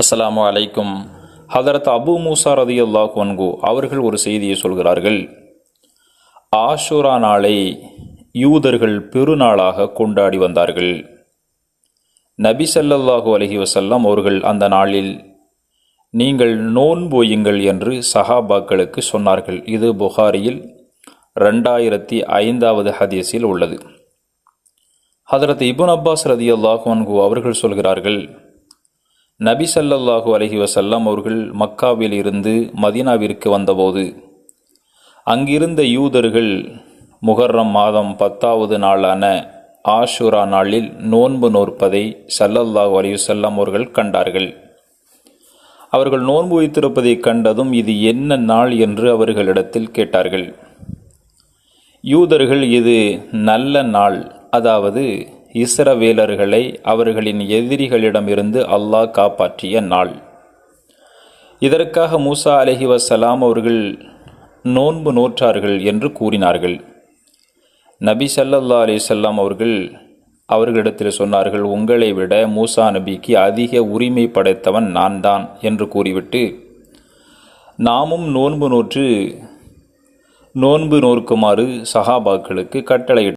அஸ்ஸலாமு அலைக்கும். ஹதரத் அபு மூசா ரதி அல்லாஹ் வன்கு அவர்கள் ஒரு செய்தியை சொல்கிறார்கள். ஆஷுரா நாளை யூதர்கள் பெருநாளாக கொண்டாடி வந்தார்கள். நபி ஸல்லல்லாஹு அலஹி வசல்லாம் அவர்கள் அந்த நாளில் நீங்கள் நோன்போயுங்கள் என்று சஹாபாக்களுக்கு சொன்னார்கள். இது புகாரியில் ரெண்டாயிரத்தி ஐந்தாவது ஹதீஸில் உள்ளது. ஹதரத் இபுன் அப்பாஸ் ரதி அல்லாஹு அவர்கள் சொல்கிறார்கள் நபி ஸல்லல்லாஹு அலஹி வசல்லாம் அவர்கள் மக்காவில் இருந்து மதீனாவிற்கு வந்தபோது அங்கிருந்த யூதர்கள் முகர்ரம் மாதம் பத்தாவது நாளான ஆஷுரா நாளில் நோன்பு நோற்பதை சல்லல்லாஹு அலைஹி வஸல்லம் அவர்கள் கண்டார்கள். அவர்கள் நோன்பு வைத்திருப்பதை கண்டதும் இது என்ன நாள் என்று அவர்களிடத்தில் கேட்டார்கள். யூதர்கள் இது நல்ல நாள் அதாவது இஸ்ரவேலர்களை அவர்களின் எதிரிகளிடமிருந்து அல்லாஹ் காப்பாற்றிய நாள். இதற்காக மூசா அலஹி வசலாம் அவர்கள் நோன்பு நோற்றார்கள் என்று கூறினார்கள். நபி சல்லல்லா அலிசல்லாம் அவர்கள் அவர்களிடத்தில் சொன்னார்கள் உங்களை விட மூசா நபிக்கு அதிக உரிமை படைத்தவன் நான் தான் என்று கூறிவிட்டு நாமும் நோன்பு நோற்று நோன்பு நோற்குமாறு சஹாபாக்களுக்கு கட்டளையிட்டு